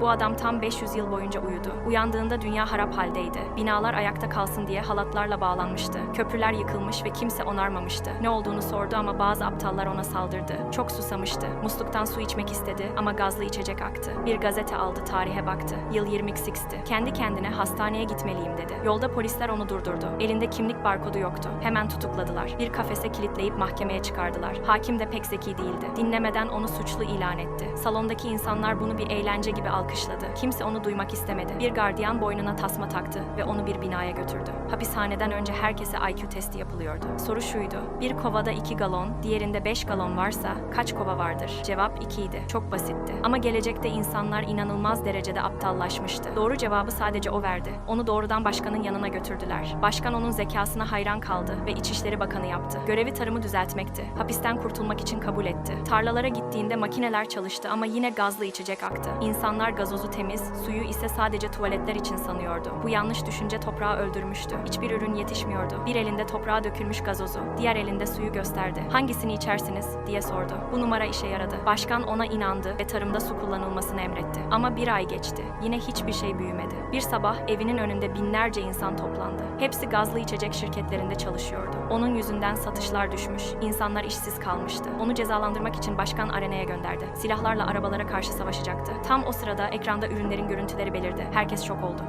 Bu adam tam 500 yıl boyunca uyudu. Uyandığında dünya harap haldeydi. Binalar ayakta kalsın diye halatlarla bağlanmıştı. Köprüler yıkılmış ve kimse onarmamıştı. Ne olduğunu sordu ama bazı aptallar ona saldırdı. Çok susamıştı. Musluktan su içmek istedi ama gazlı içecek aktı. Bir gazete aldı, tarihe baktı. Yıl 20'sti. Kendi kendine hastaneye gitmeliyim dedi. Yolda polisler onu durdurdu. Elinde kimlik barkodu yoktu. Hemen tutukladılar. Bir kafese kilitleyip mahkemeye çıkardılar. Hakim de pek zeki değildi. Dinlemeden onu suçlu ilan etti. Salondaki insanlar bunu bir eğlence gibi alkışladı. Kimse onu duymak istemedi. Bir gardiyan boynuna tasma taktı ve onu bir binaya götürdü. Hapishaneden önce herkese IQ testi yapılıyordu. Soru şuydu. Bir kovada 2 galon, diğerinde 5 galon varsa kaç kova vardır? Cevap 2 idi. Çok basitti. Ama gelecekte insanlar inanılmaz derecede aptallaşmıştı. Doğru cevabı sadece o verdi. Onu doğrudan başkanın yanına götürdüler. Başkan onun zekasına hayran kaldı ve İçişleri Bakanı yaptı. Görevi tarımı düzeltmekti. Hapisten kurtulmak için kabul etti. Tarlalara gittiğinde makineler çalıştı ama yine gazlı içecek aktı. İnsanlar gazozu temiz, suyu ise sadece tuvaletler için sanıyordu. Bu yanlış düşünce toprağı öldürmüştü. Hiçbir ürün yetişmiyordu. Bir elinde toprağa dökülmüş gazozu, diğer elinde suyu gösterdi. Hangisini içersiniz diye sordu. Bu numara işe yaradı. Başkan ona inandı ve tarımda su kullanılmasını emretti. Ama bir ay geçti. Yine hiçbir şey büyümedi. Bir sabah evinin önünde binlerce insan toplandı. Hepsi gazlı içecek şirketlerinde çalışıyordu. Onun yüzünden satışlar düşmüş, insanlar işsiz kalmıştı. Onu cezalandırmak için başkan arenaya gönderdi. Silahlarla arabalara karşı savaşacaktı. Tam o sırada ekranda ürünlerin görüntüleri belirdi. Herkes şok oldu.